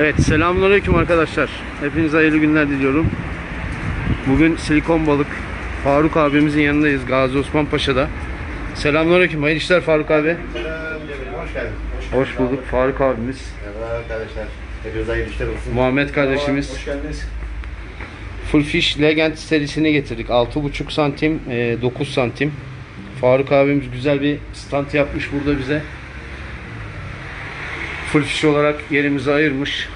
Evet selamünaleyküm arkadaşlar. Hepinize hayırlı günler diliyorum. Bugün silikon balık Faruk abimizin yanındayız Gazi Osman Paşa'da. Selamünaleyküm. Hayırlı işler Faruk abi. Selam hoş geldin. Hoş bulduk Faruk abimiz. Merhaba arkadaşlar. Hepinize hayırlı işler olsun. Muhammed kardeşimiz. Hoş geldiniz. Full Fish Legend serisini getirdik. 6,5 santim, e, 9 santim. Faruk abimiz güzel bir stand yapmış burada bize. Full olarak yerimizi ayırmış.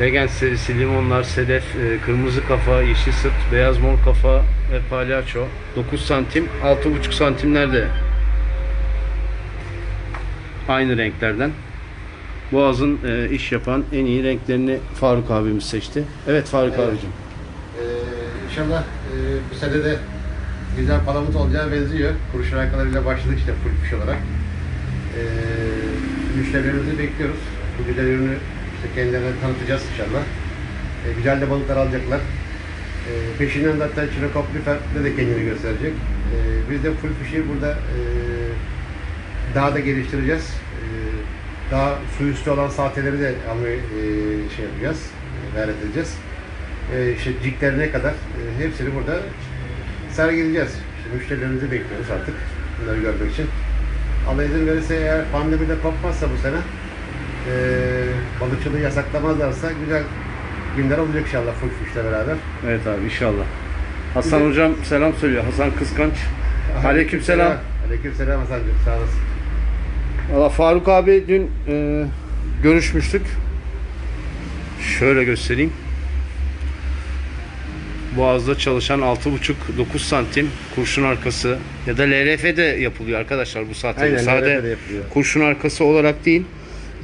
Legend serisi limonlar, sedef, e, kırmızı kafa, yeşil sırt, beyaz mor kafa ve palyaço. 9 santim, 6,5 santimlerde aynı renklerden. Boğaz'ın e, iş yapan en iyi renklerini Faruk abimiz seçti. Evet Faruk Evet. abicim. Ee, inşallah e, bu sene de güzel palamut olacağı benziyor. Kurşun arkalarıyla başladık işte full fiş olarak. Ee, müşterilerimizi bekliyoruz. Bu güzel ürünü işte kendilerine tanıtacağız inşallah. Ee, güzel de balıklar alacaklar. Ee, peşinden zaten Çinekop Lüfer'de de kendini gösterecek. Ee, biz de full fişi burada e, daha da geliştireceğiz. Ee, daha su üstü olan saateleri de almayı e, şey yapacağız, e, gayret edeceğiz. E, işte ciklerine kadar e, hepsini burada sergileyeceğiz. İşte müşterilerimizi bekliyoruz artık bunları görmek için. Allah izin verirse eğer pandemi de kopmazsa bu sene e, balıkçılığı yasaklamazlarsa güzel günler olacak inşallah full fişle beraber. Evet abi inşallah. Hasan hocam selam söylüyor. Hasan Kıskanç. Aleykümselam. Aleykümselam Hasan'cığım sağ olasın. Valla Faruk abi dün e, görüşmüştük. Şöyle göstereyim. Boğaz'da çalışan 6,5-9 santim kurşun arkası ya da LRF'de yapılıyor arkadaşlar bu saatte. Aynen, Sade kurşun arkası olarak değil.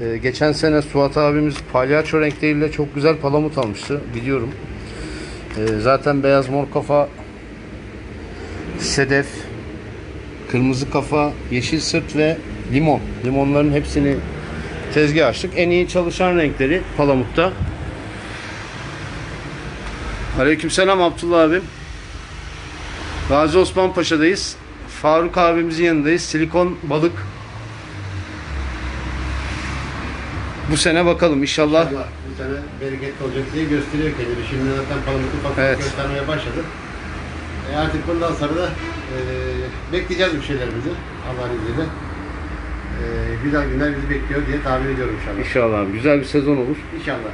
E, geçen sene Suat abimiz palyaço renkleriyle çok güzel palamut almıştı biliyorum. E, zaten beyaz mor kafa sedef kırmızı kafa, yeşil sırt ve limon. Limonların hepsini tezgah açtık. En iyi çalışan renkleri Palamut'ta. Aleykümselam Abdullah abim. Gazi Osman Paşa'dayız. Faruk abimizin yanındayız. Silikon balık. Bu sene bakalım inşallah. İnşallah bu sene bereketli olacak diye gösteriyor kendini. Şimdi zaten palamutlu ufak Evet. göstermeye başladı. E artık bundan sonra da e, bekleyeceğiz bir şeylerimizi Allah'ın izniyle. E, güzel günler bizi bekliyor diye tahmin ediyorum inşallah. İnşallah abi. Güzel bir sezon olur. İnşallah.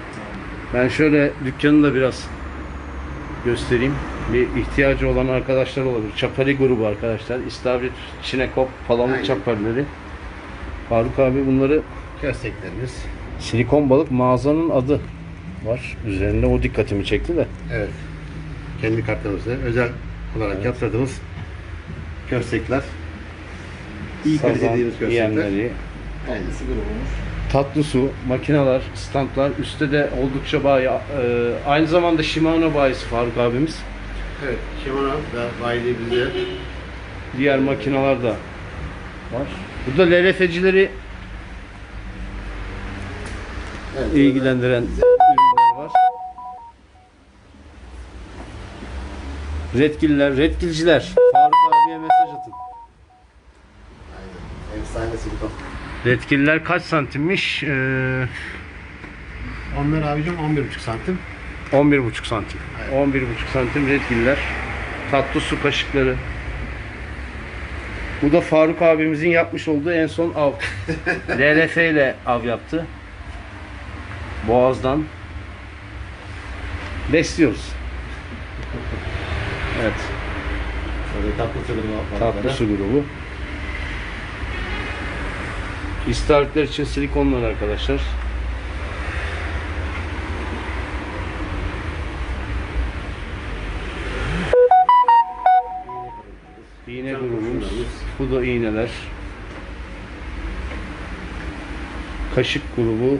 Ben şöyle dükkanı da biraz göstereyim. Bir ihtiyacı olan arkadaşlar olabilir. Çapari grubu arkadaşlar. İstavrit, Çinekop, Palamut Aynen. çaparileri. Faruk abi bunları Kösteklerimiz. silikon balık mağazanın adı var. Üzerinde o dikkatimi çekti de. Evet. Kendi kartlarımızda özel olarak yaptırdığımız köstekler. İyi kalite dediğimiz köstekler. Aynısı grubumuz. Tatlı su, makineler, standlar. Üstte de oldukça bayi. e, aynı zamanda Shimano bayisi Faruk abimiz. Evet. Shimano da bayiliği bizde. Diğer makineler de var. Burada LRF'cileri Evet, ilgilendiren ürünler var. Redgiller, Redgilciler. Faruk abiye mesaj atın. Aynen. Efsane silikon. Redgiller kaç santimmiş? Ee, Onlar abicim 11,5 santim. 11,5 santim. Evet. 11,5 santim Redgiller. Tatlı su kaşıkları. Bu da Faruk abimizin yapmış olduğu en son av. LRF ile av yaptı. Boğaz'dan. Besliyoruz. Evet. Böyle tatlı su grubu. Tatlı su grubu. İstavritler için silikonlar arkadaşlar. İğne grubumuz. Bu da iğneler. Kaşık grubu.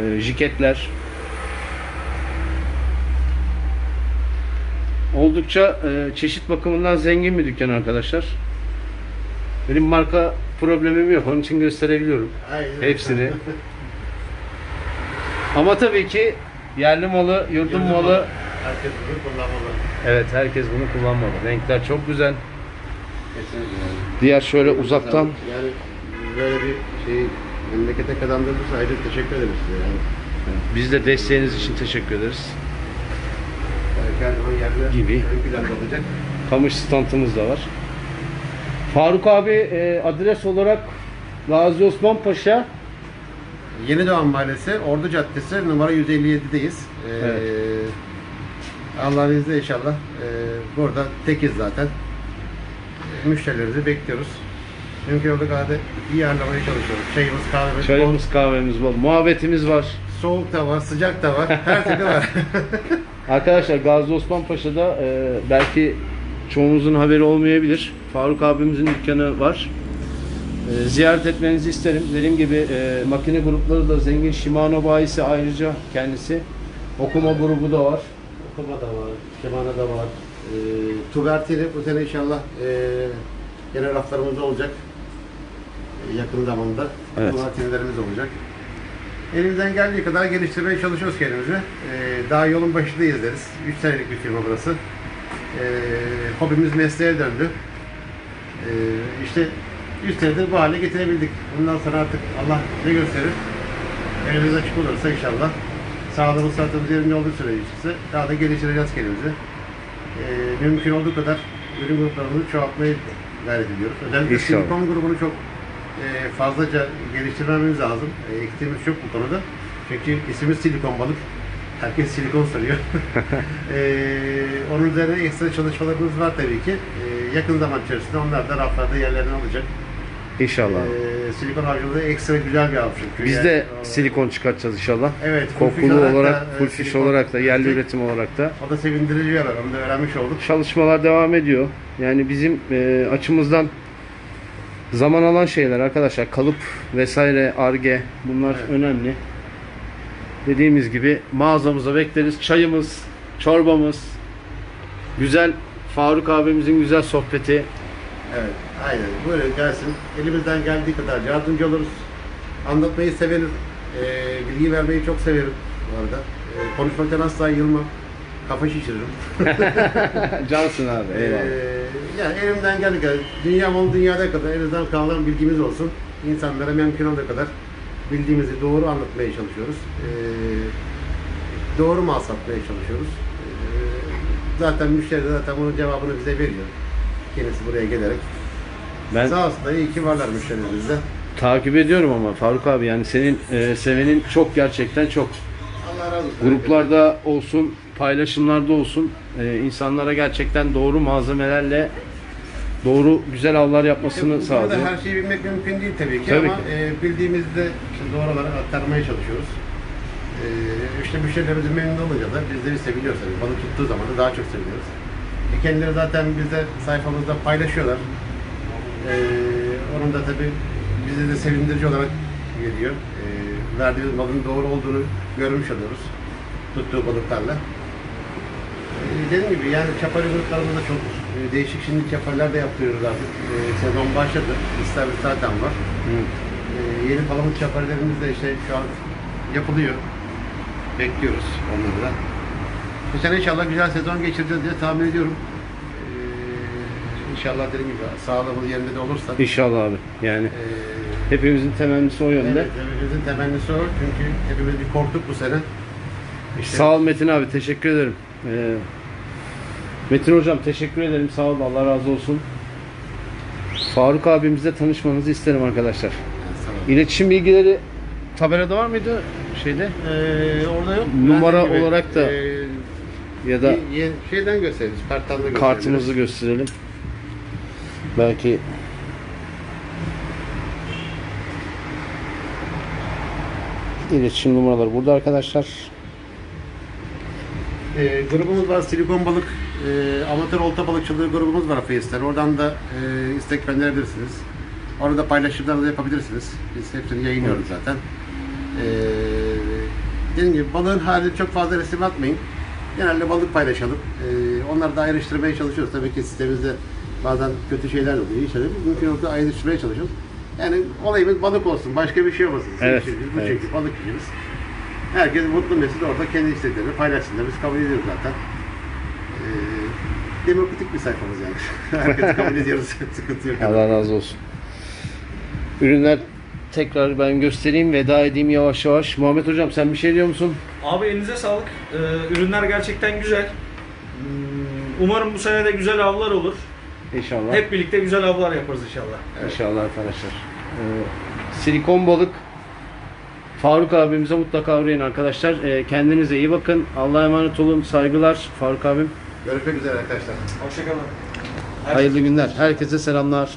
e, jiketler. Oldukça e, çeşit bakımından zengin bir dükkan arkadaşlar. Benim marka problemim yok. Onun için gösterebiliyorum. Aynen. Hepsini. Ama tabii ki yerli malı, yurdum malı. Herkes bunu kullanmalı. Evet herkes bunu kullanmalı. Renkler çok güzel. Kesinlikle. Diğer şöyle uzaktan Yani böyle bir şeyi memlekete kazandırdığınız için ayrıca teşekkür ederim size. Yani, Biz de desteğiniz için teşekkür ederiz. belki her zaman yerler Gibi. ön planda olacak. Kamış standımız da var. Faruk abi e, adres olarak Gazi Osman Paşa Yeni Doğan Mahallesi, Ordu Caddesi numara 157'deyiz. Ee, Evet. Allah'ın izniyle inşallah ee, burada tekiz zaten. Müşterilerimizi bekliyoruz. Mümkün olduğu kadar iyi ağırlamaya çalışıyoruz. Çayımız, kahvemiz, çayımız kahvemiz bol. Muhabbetimiz var. bol, soğuk da var, sıcak da var. Her türlü var. Arkadaşlar Gazi Osman Paşa'da e, belki çoğunuzun haberi olmayabilir. Faruk abimizin dükkanı var. E, ziyaret etmenizi isterim. Dediğim gibi e, makine grupları da zengin. Shimano bayisi ayrıca kendisi. Okuma grubu da var. Okuma da var, Şemana da var. Ee, Tubertini bu sene inşallah ee, yine raflarımızda olacak. Ee, yakın zamanda. Evet. Tubertinilerimiz olacak. Elimizden geldiği kadar geliştirmeye çalışıyoruz kendimizi. Ee, daha yolun başındayız deriz. 3 senelik bir firma burası. Ee, hobimiz mesleğe döndü. Ee, işte 3 senedir bu hale getirebildik. Bundan sonra artık Allah ne gösterir? Elimiz açık olursa inşallah sağlığımız sıhhatimiz yerinde olduğu sürece daha da geliştireceğiz kendimizi. Ee, mümkün olduğu kadar ürün gruplarımızı çoğaltmayı gayret ediyoruz. Özellikle silikon grubunu çok e, fazlaca geliştirmemiz lazım. E, eksiğimiz çok bu konuda. Çünkü ismimiz silikon balık. Herkes silikon soruyor. e, onun üzerine ekstra çalışmalarımız var tabii ki. E, yakın zaman içerisinde onlar da raflarda yerlerini alacak. İnşallah. E, silikon avcılığı ekstra güzel bir av çünkü. Biz Yani, de o- silikon çıkartacağız inşallah. Evet, Kokulu olarak olarak, full silikon olarak da, yerli üretecek. üretim olarak da O da sevindirici bir haber. Onu da öğrenmiş olduk. çalışmalar devam ediyor. Yani bizim e, açımızdan zaman alan şeyler arkadaşlar. Kalıp vesaire, arge bunlar Evet. önemli. Dediğimiz gibi mağazamıza bekleriz. Çayımız, çorbamız, güzel Faruk abimizin güzel sohbeti. Evet, aynen. Buyurun gelsin. Elimizden geldiği kadar yardımcı oluruz. Anlatmayı severim. Ee, bilgi vermeyi çok severim bu arada. Ee, konuşmaktan asla yılmam. Kafa şişiririm. Cansın abi. Eyvallah. Ee, yani elimden geldiği kadar, dünya malı dünyada kadar elimizden kalan bilgimiz olsun. İnsanlara mümkün olduğu kadar bildiğimizi doğru anlatmaya çalışıyoruz. Ee, doğru mal satmaya çalışıyoruz. Ee, zaten müşteri de zaten bunun cevabını bize veriyor. Kendisi buraya gelerek. Ben Sağ olsun da iyi ki varlar müşterilerimizde. takip ediyorum ama Faruk abi yani senin e, sevenin çok gerçekten çok. Allah razı olsun. Gruplarda olsun, paylaşımlarda olsun e, insanlara gerçekten doğru malzemelerle doğru güzel avlar yapmasını konuda sağlıyor. her şeyi bilmek mümkün değil tabii ki Tabii ama ki. e, bildiğimizde işte doğru olarak aktarmaya çalışıyoruz. E, işte müşterilerimizin memnun olunca da biz de biz seviliyoruz tabii. Balık tuttuğu zaman da daha çok seviliyoruz. E, kendileri zaten bizde sayfamızda paylaşıyorlar. E, onun da tabii bize de sevindirici olarak geliyor. E, verdiğimiz balın doğru olduğunu görmüş oluyoruz. Tuttuğu balıklarla. E, Dediğim gibi yani çapari gruplarımız da çok değişik şimdi çapariler de yaptırıyoruz artık. E, sezon başladı. İstavrit zaten var. Hı. E, yeni palamut çaparilerimiz de işte şu an yapılıyor. Bekliyoruz onları da. Bu sene inşallah güzel sezon geçireceğiz diye tahmin ediyorum. E, inşallah dediğim gibi sağlığımız yerinde de olursa. İnşallah abi. Yani E, hepimizin temennisi o yönde. evet, hepimizin temennisi o. Çünkü hepimiz bir korktuk bu sene. İşte Sağ ol Metin abi teşekkür ederim. Ee, Metin hocam teşekkür ederim sağ ol Allah razı olsun. Faruk abimizle tanışmanızı isterim arkadaşlar. Olun. İletişim bilgileri tabelada var mıydı şeyde Ee, orada yok. Numara gibi, olarak da ee, ya da ye- şeyden gösteririz, karttan da gösteririz. kartımızı gösterelim. Belki iletişim numaraları burada arkadaşlar. Ee, grubumuz var, silikon balık, e, amatör olta balıkçılığı grubumuz var Face'ten. Oradan da e, istek gönderebilirsiniz. Orada paylaşımlar da yapabilirsiniz. Biz hepsini yayınlıyoruz zaten. Ee, dediğim gibi balığın halini çok fazla resim atmayın. Genelde balık paylaşalım. Ee, onları da ayrıştırmaya çalışıyoruz. Tabii ki sitemizde bazen kötü şeyler oluyor. Şeyler. Mümkün olduğu ayrıştırmaya çalışıyoruz. Yani olayımız balık olsun. Başka bir şey olmasın. Evet, Sevgimiz Bu evet. çünkü balık yiyeceğiz. Herkes mutlu mesut orada kendi isteklerini paylaşsınlar. Biz kabul ediyoruz zaten. Ee, demokratik bir sayfamız yani. Herkes kabul ediyoruz. Sıkıntı yok. Allah razı olsun. Ürünler tekrar ben göstereyim veda edeyim yavaş yavaş. Muhammed hocam sen bir şey diyor musun? Abi elinize sağlık. Ee, ürünler gerçekten güzel. Hmm, Umarım bu sene de güzel avlar olur. İnşallah. Hep birlikte güzel avlar yaparız inşallah. İnşallah arkadaşlar. Ee, silikon balık Faruk abimize mutlaka uğrayın arkadaşlar. Ee, kendinize iyi bakın. Allah'a emanet olun. Saygılar Faruk abim. Görüşmek üzere arkadaşlar. Hoşçakalın. Hayırlı günler. Herkese selamlar.